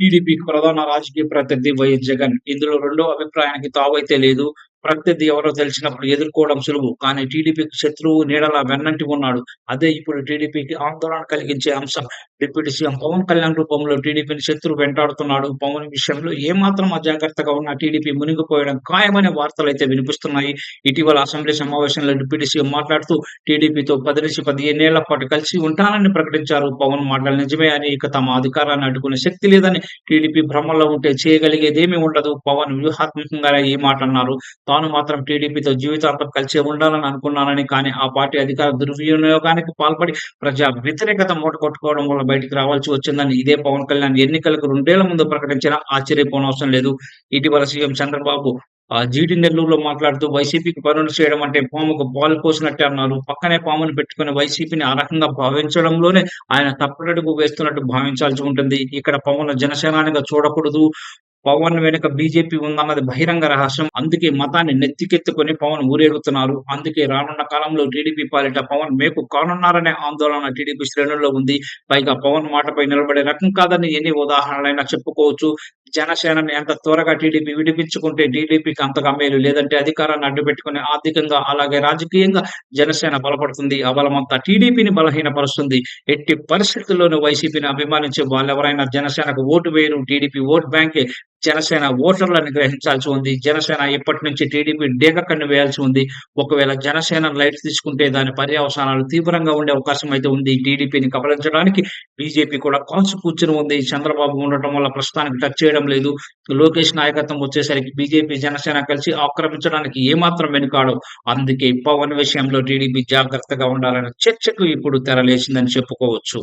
టీడీపీకి ప్రధాన రాజకీయ ప్రత్యర్థి వైఎస్ జగన్. ఇందులో రెండో అభిప్రాయానికి తావైతే లేదు. ప్రత్యర్థి ఎవరో తెలిసినప్పుడు ఎదుర్కోవడం సులువు. కానీ టీడీపీకి శత్రువు నీడలా వెన్నంటి ఉన్నాడు. అదే ఇప్పుడు టీడీపీకి ఆందోళన కలిగించే అంశం. డిప్యూటీ సీఎం పవన్ కళ్యాణ్ రూపంలో టీడీపీని శత్రువు వెంటాడుతున్నాడు. పవన్ విషయంలో ఏమాత్రం అజాగ్రత్తగా ఉన్న టీడీపీ మునిగిపోయడం ఖాయమనే వార్తలు అయితే వినిపిస్తున్నాయి. ఇటీవల అసెంబ్లీ సమావేశంలో డిప్యూటీ సీఎం మాట్లాడుతూ టీడీపీతో పది నుంచి పదిహేనేళ్ళ పాటు కలిసి ఉంటానని ప్రకటించారు. పవన్ మాటలు నిజమే అని ఇక తమ అధికారాన్ని అడ్డుకునే శక్తి లేదని టీడీపీ భ్రమంలో ఉంటే చేయగలిగేదేమీ ఉండదు. పవన్ వ్యూహాత్మకంగా ఈ మాట అన్నారు. తాను మాత్రం టీడీపీతో జీవితాంతం కలిసి ఉండాలని అనుకున్నానని కానీ ఆ పార్టీ అధికార దుర్వినియోగానికి పాల్పడి ప్రజా వ్యతిరేకత మూట కొట్టుకోవడం వల్ల బయటికి రావాల్సి వచ్చిందని ఇదే పవన్ కళ్యాణ్ ఎన్నికలకు రెండేళ్ళ ముందు ప్రకటించిన ఆశ్చర్యపోనవసరం లేదు. ఇటీవల సీఎం చంద్రబాబు ఆ జీడి నెల్లూరులో మాట్లాడుతూ వైసీపీకి పనులు చేయడం అంటే పాముకు పాలు పోసినట్టే అన్నారు. పక్కనే పామును పెట్టుకుని వైసీపీని ఆ రకంగా భావించడంలోనే ఆయన తప్పటడుగు వేస్తున్నట్టు భావించాల్సి ఉంటుంది. ఇక్కడ పవన్ జనసేనానిగా చూడకూడదు. పవన్ వెనుక బీజేపీ ఉందన్నది బహిరంగ రహస్యం. అందుకే మతాన్ని నెత్తికెత్తుకొని పవన్ ఊరేగుతున్నారు. అందుకే రానున్న కాలంలో టీడీపీ పాలిట పవన్ మేకు కానున్నారనే ఆందోళన టీడీపీ శ్రేణుల్లో ఉంది. పైగా పవన్ మాటపై నిలబడే రకం కాదని ఎన్ని ఉదాహరణలైనా చెప్పుకోవచ్చు. జనసేనని ఎంత త్వరగా టీడీపీ విడిపించుకుంటే టీడీపీకి అంతగా మేలు లేదంటే అధికారాన్ని అడ్డుపెట్టుకుని ఆర్థికంగా అలాగే రాజకీయంగా జనసేన బలపడుతుంది. ఆ బలమంతా టీడీపీని బలహీనపరుస్తుంది. ఎట్టి పరిస్థితుల్లోనూ వైసీపీని అభిమానించే వాళ్ళెవరైనా జనసేనకు ఓటు వేయరు. టీడీపీ ఓట్ బ్యాంకే జనసేన ఓటర్లను గ్రహించాల్సి ఉంది. జనసేన ఇప్పటి నుంచి టీడీపీ డేగ కన్ను వేయాల్సి ఉంది. ఒకవేళ జనసేన లైట్స్ తీసుకుంటే దాని పర్యవసానాలు తీవ్రంగా ఉండే అవకాశం అయితే ఉంది. టీడీపీని కబలించడానికి బీజేపీ కూడా కాల్చి కూర్చుని ఉంది. చంద్రబాబు ఉండటం వల్ల ప్రస్తుతానికి టచ్ చేయడం లేదు. లోకేష్ నాయకత్వం వచ్చేసరికి బీజేపీ జనసేన కలిసి ఆక్రమించడానికి ఏమాత్రం వెనుకాడు అందుకే పవన్ విషయంలో టీడీపీ జాగ్రత్తగా ఉండాలనే చర్చకు ఇప్పుడు తెరలేసిందని చెప్పుకోవచ్చు.